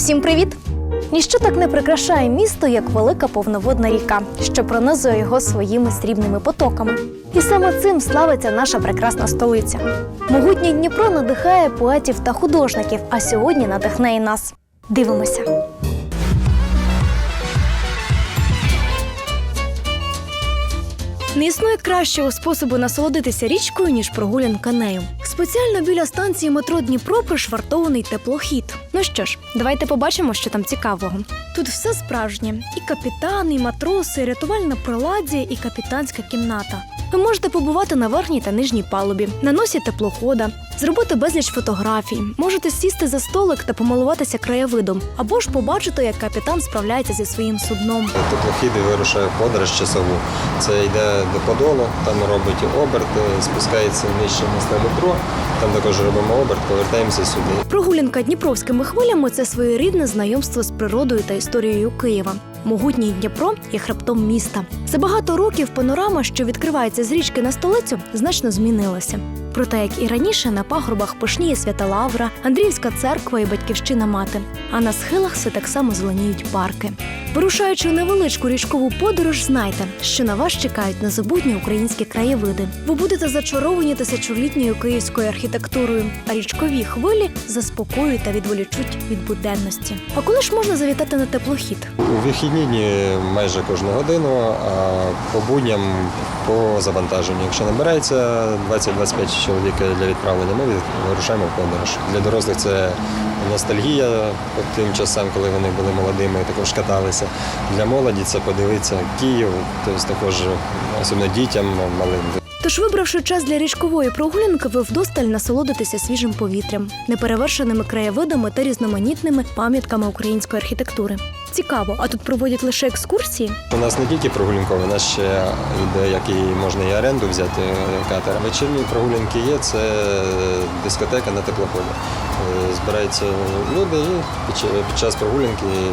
Усім привіт! Ніщо так не прикрашає місто, як велика повноводна ріка, що пронизує його своїми срібними потоками. І саме цим славиться наша прекрасна столиця. Могутній Дніпро надихає поетів та художників, а сьогодні надихне і нас. Дивимося. Не існує кращого способу насолодитися річкою, ніж прогулянка нею. Спеціально біля станції метро Дніпро пришвартований теплохід. Ну що ж, давайте побачимо, що там цікавого. Тут все справжнє: і капітани, і матроси, і рятувальна приладдя, і капітанська кімната. Ви можете побувати на верхній та нижній палубі, на носі теплохода, зробити безліч фотографій, можете сісти за столик та помилуватися краєвидом, або ж побачити, як капітан справляється зі своїм судном. Теплохід вирушає в подорож часову. Це йде до Подолу, там робить оберт, е, спускається нижче на метро, там також робимо оберт, повертаємося сюди. Прогулянка дніпровськими хвилями це своєрідне знайомство з природою та історією Києва. Могутній Дніпро є хребтом міста. За багато років панорама, що відкривається з річки на столицю, значно змінилася. Проте, як і раніше, на пагорбах пишніє свята Лавра, Андріївська церква і батьківщина мати. А на схилах все так само зеленіють парки. Вирушаючи в невеличку річкову подорож, знайте, що на вас чекають незабутні українські краєвиди. Ви будете зачаровані тисячолітньою київською архітектурою, а річкові хвилі заспокоюють та відволічуть від буденності. А коли ж можна завітати на теплохід? У вихідні дні майже кожну годину, а по будням по завантаженню. Якщо набирається 20-25 чоловік для відправлення, ми вирушаємо в подорож. Для дорослих це ностальгія по тим часам, коли вони були молодими, також каталися. Для молоді це подивитися Київ, тобто також особливо дітям малим. Тож, вибравши час для річкової прогулянки, ви вдосталь насолодитеся свіжим повітрям, неперевершеними краєвидами та різноманітними пам'ятками української архітектури. Цікаво, а тут проводять лише екскурсії. У нас не тільки прогулянкові, у нас ще йде, як і можна і оренду взяти е, катер. Вечірні прогулянки є, це дискотека на теплоході. Е, Збираються люди і під час прогулянки е,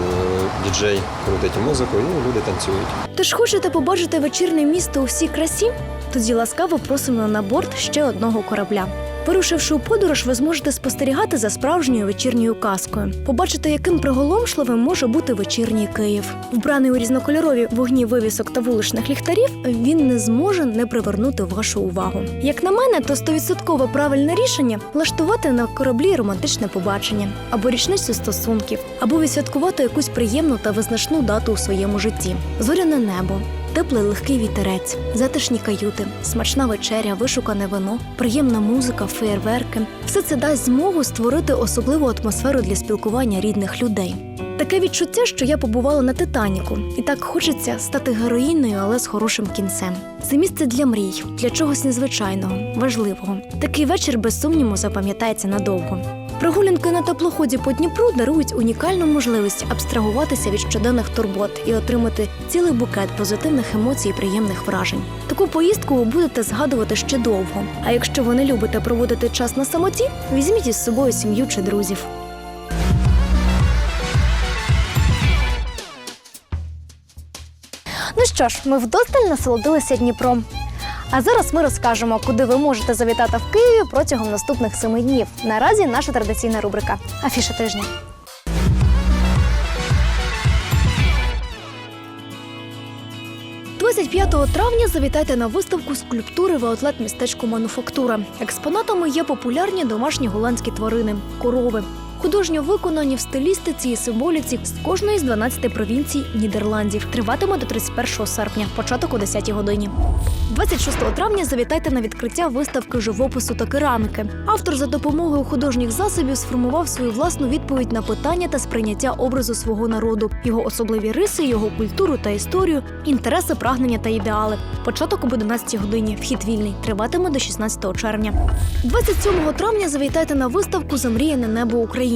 діджей крутить музику і люди танцюють. Тож хочете побачити вечірнє місто у всій красі? Тоді ласкаво просимо на борт ще одного корабля. Вирушивши у подорож, ви зможете спостерігати за справжньою вечірньою казкою, побачити, яким приголомшливим може бути вечірній Київ. Вбраний у різнокольорові вогні вивісок та вуличних ліхтарів, він не зможе не привернути вашу увагу. Як на мене, то стовідсотково правильне рішення влаштувати на кораблі романтичне побачення або річницю стосунків, або відсвяткувати якусь приємну та визначну дату у своєму житті. Зоряне небо, теплий легкий вітерець, затишні каюти, смачна вечеря, вишукане вино, приємна музика, феєрверки все це дасть змогу створити особливу атмосферу для спілкування рідних людей. Таке відчуття, що я побувала на Титаніку, і так хочеться стати героїною, але з хорошим кінцем. Це місце для мрій, для чогось незвичайного, важливого. Такий вечір без сумніву запам'ятається надовго. Прогулянки на теплоході по Дніпру дарують унікальну можливість абстрагуватися від щоденних турбот і отримати цілий букет позитивних емоцій і приємних вражень. Таку поїздку ви будете згадувати ще довго. А якщо ви не любите проводити час на самоті, візьміть із собою сім'ю чи друзів. Ну що ж, ми вдосталь насолодилися Дніпром. А зараз ми розкажемо, куди ви можете завітати в Києві протягом наступних семи днів. Наразі наша традиційна рубрика Афіша тижня. «25 травня завітайте на виставку скульптури в аутлет містечку Мануфактура. Експонатами є популярні домашні голландські тварини корови. Художньо виконані в стилістиці і символіці з кожної з 12 провінцій Нідерландів. Триватиме до 31 серпня, початок о 10 годині. 26 травня завітайте на відкриття виставки живопису та кераміки. Автор за допомогою художніх засобів сформував свою власну відповідь на питання та сприйняття образу свого народу, його особливі риси, його культуру та історію, інтереси, прагнення та ідеали. Початок об 11 годині. Вхід вільний. Триватиме до 16 червня. 27 травня завітайте на виставку Замріяне небо України.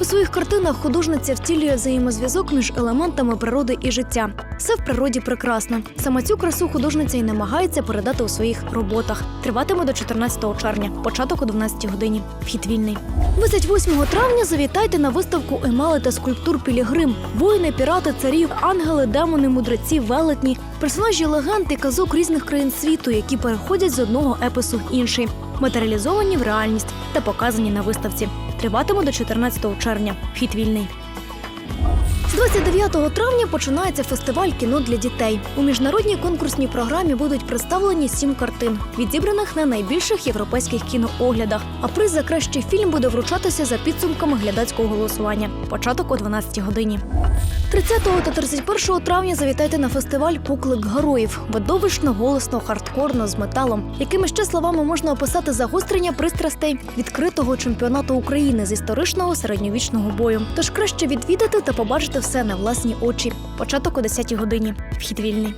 У своїх картинах художниця втілює взаємозв'язок між елементами природи і життя. Все в природі прекрасно. Саме цю красу художниця й намагається передати у своїх роботах. Триватиме до 14 червня, початок о 12 годині. Вхід вільний. 28 травня завітайте на виставку емали та скульптур Пілігрим. Воїни, пірати, царів, ангели, демони, мудреці, велетні, персонажі легенд і казок різних країн світу, які переходять з одного епосу в інший, матеріалізовані в реальність та показані на виставці. Триватиме до 14 червня. Вхід вільний. 29 травня починається фестиваль кіно для дітей. У міжнародній конкурсній програмі будуть представлені сім картин, відібраних на найбільших європейських кінооглядах. А приз за кращий фільм буде вручатися за підсумками глядацького голосування. Початок о 12 годині. 30 та 31 травня завітайте на фестиваль Поклик героїв. Видовищно, голосно, хардкорно з металом. Якими ще словами можна описати загострення пристрастей відкритого чемпіонату України з історичного середньовічного бою. Тож краще відвідати та побачити все на власні очі. Початок о 10-й годині. Вхід вільний.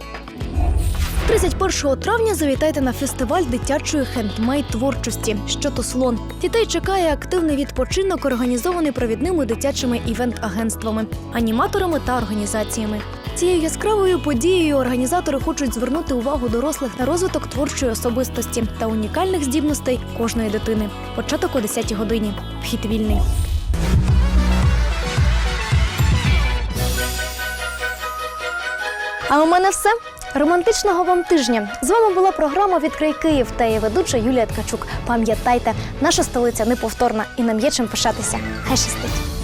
31 травня завітайте на фестиваль дитячої хендмейд творчості. Що то слон. Дітей чекає активний відпочинок, організований провідними дитячими івент-агентствами, аніматорами та організаціями. Цією яскравою подією організатори хочуть звернути увагу дорослих на розвиток творчої особистості та унікальних здібностей кожної дитини. Початок о 10 годині. Вхід вільний. А у мене все. Романтичного вам тижня. З вами була програма Відкрий Київ та її ведуча Юлія Ткачук. Пам'ятайте, наша столиця неповторна і нам є чим пишатися. Хай щастить!